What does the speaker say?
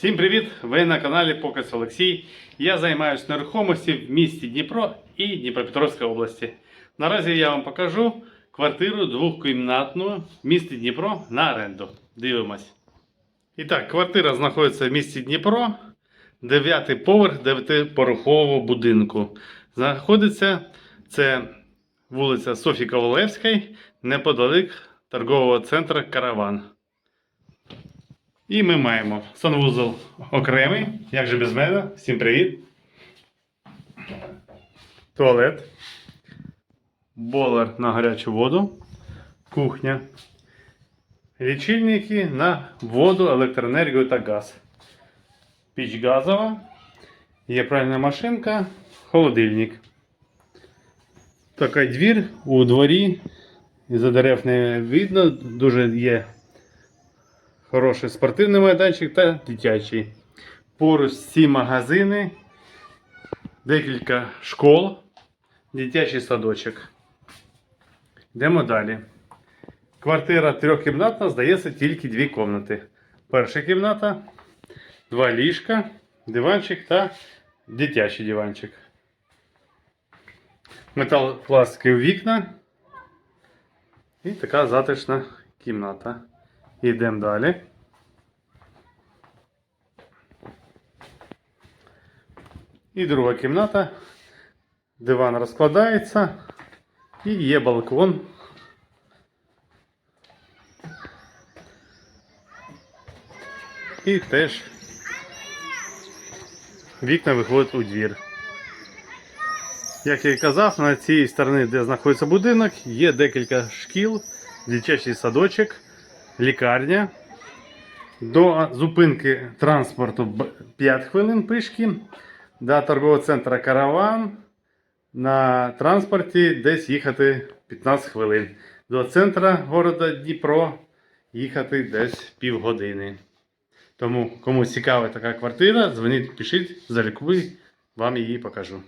Всім привіт! Ви на каналі Показ Олексій. Я займаюся нерухомості в місті Дніпро і Дніпропетровській області. Наразі я вам покажу квартиру двохкімнатну в місті Дніпро на оренду. Дивимось. І так, квартира знаходиться в місті Дніпро, 9 поверх 9-порохового будинку. Знаходиться це вулиця Софії Ковалевської, неподалік торгового центру Караван. І ми маємо санвузол окремий, як же без мене. Всім привіт. Туалет. Болер на гарячу воду. Кухня. Лічильники на воду, електроенергію та газ. Піч газова. Є пральна машинка, холодильник. Такий двір у дворі. Із-за дерев не видно, дуже є хороший спортивний майданчик та дитячий. Поруч ці магазини, декілька школ, дитячий садочок. Йдемо далі. Квартира трьохкімнатна, здається, тільки дві кімнати. Перша кімната, два ліжка, диванчик та дитячий диванчик. Металопластикові вікна. І така затишна кімната. Йдемо далі. І друга кімната. Диван розкладається. І є балкон. І теж вікна виходять у двір. Як я і казав, на цій стороні, де знаходиться будинок, є декілька шкіл, дитячий садочок лікарня. До зупинки транспорту 5 хвилин пішки. До торгового центру Караван. На транспорті десь їхати 15 хвилин. До центру города Дніпро їхати десь півгодини. Тому, кому цікава така квартира, дзвоніть, пишіть, залікую, вам її покажу.